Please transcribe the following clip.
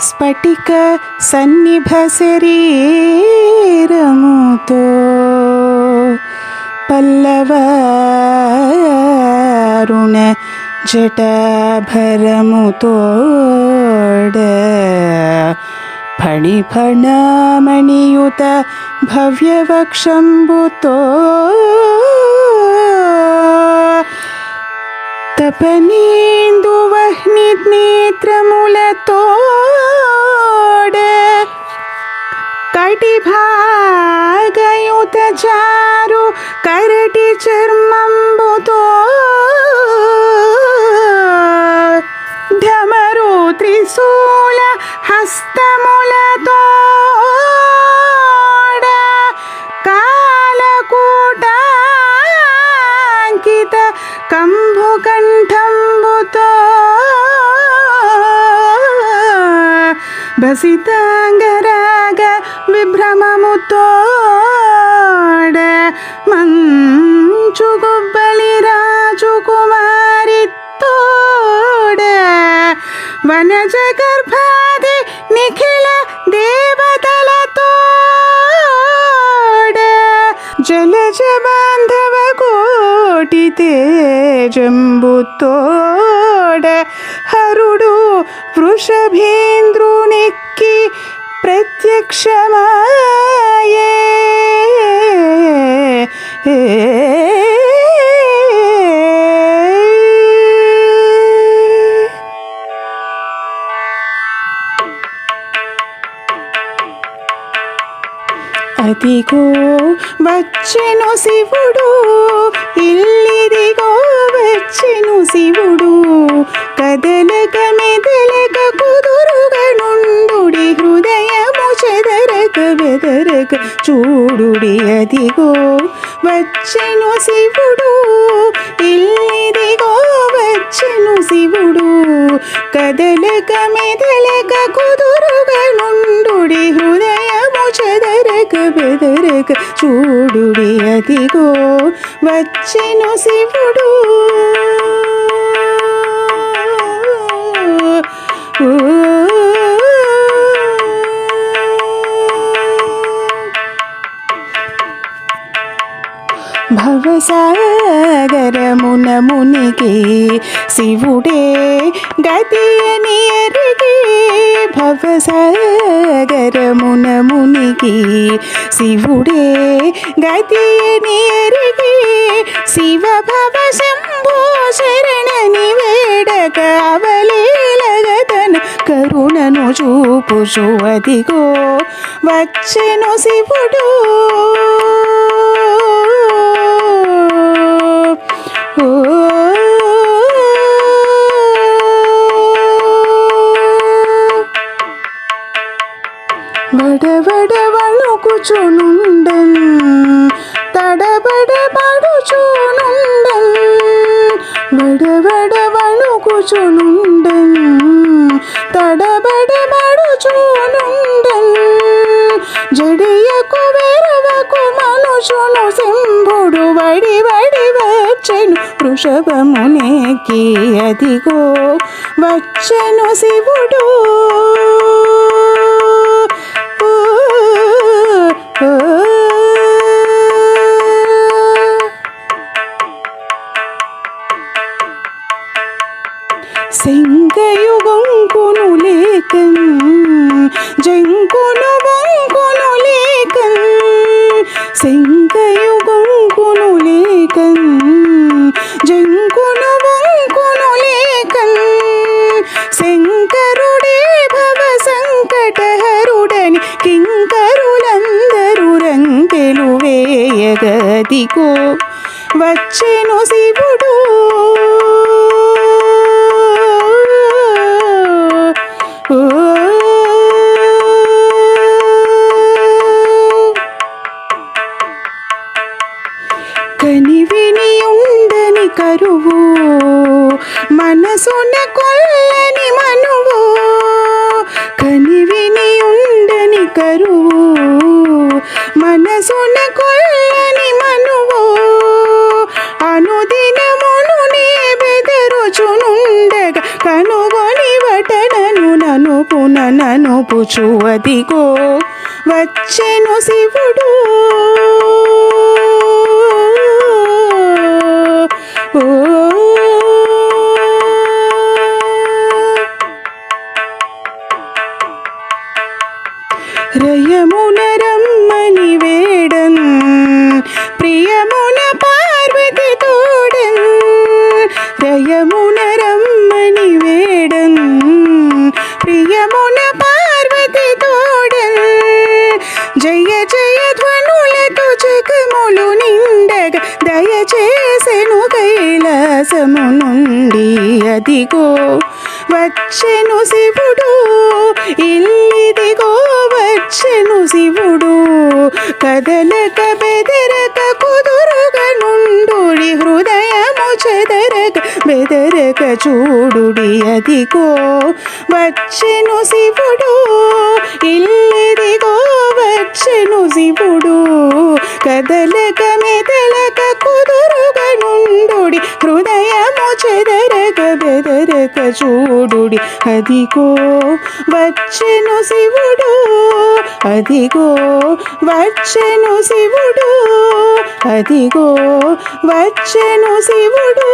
స్ఫటిక సన్నిభ శరీరముతో పల్లవారుణ జటాభరముతోడ ఫణిఫణమణియుత భవ్యవక్షంబుతో తపనీందు కటి భాగయుత చారు కరటి చర్మంబుతో ఢమరు త్రిశూల హస్తములతోడ కాలకూటాంకిత కంభుకంఠంబుతో బసితాంగరాగ విభ్రమముతోడ మంచు గుబ్బలి రాజు కుమారితోడ వనజ గర్భాది నిఖిల దేవతలతోడ జలజ బాంధవ కోటి తేజంబుతోడ హరుడు వృషభేంద్రునికి ప్రత్యక్షమాయే అదిగో వచ్చెను శివుడు ఇల్లిదిగో వచ్చెను శివుడు. కదలగా చెదరక బెదరక చూడుడి అదిగో. వచ్చెను శివుడు ఇల్లిదిగో వచ్చెను శివుడు. కదలక మెదలక కుదురుగా నుండుడి హృదయము చదరక బెదరక చూడుడి అదిగో. వచ్చెను శివుడు. మౌనమునికి శివుడే గతి అని ఎరిగి భవసాగరమున మునికి శివుడే గతి అని ఎరిగి శివ భవ శంభో శరణని వేడక అవలీలగతన కరుణను చూపుచు అదిగో వచ్చెను శివుడు. వణుకుచునుండన్ తడబడ పడుచునుండన్ వడవడ వణుకుచునుండెన్ తడబడ పడుచునుండన్ జడియకు వెరవకు మనుషును సింహుడు వడి వడి వచ్చెను. వృషభమునేకి అదిగో వచ్చెను శివుడు. సెంగయుగొంకును లేకన్ జంకును బొంకును లేకన్ సెంగయుగొంకును లేకన్ జంకును బొంకును లేకన్ శంకరుడే భవ సంకటహరుడని కింకరులందరూ రంకెలు వేయగదిగో వచ్చెను శివుడు. కనివిని ఉండని కరువు మనసున కొల్లని మనువు. కనివిని ఉండని కరువు మనసున కొల్లని నే బెదరుచునుండగా అదిగో వచ్చెను శివుడు. ఓ దయచేసెను కైలాసము నుండి అదిగో. వచ్చెను శివుడు ఇల్లిదిగో వచ్చెను శివుడు. కదలక బెదరక కుదురుగ నుండుడి హృదయము చెదరక బెదరక చూడుడి అదిగో. వచ్చెను శివుడు ఇల్లిదిగో వచ్చెను శివుడు. కదలక మెదలక కుదురుగా నుండుడి హృదయము చెదరక బెదరక చూడుడి. అదిగో వచ్చెను శివుడు అదిగో వచ్చెను శివుడు అదిగో వచ్చెను శివుడు.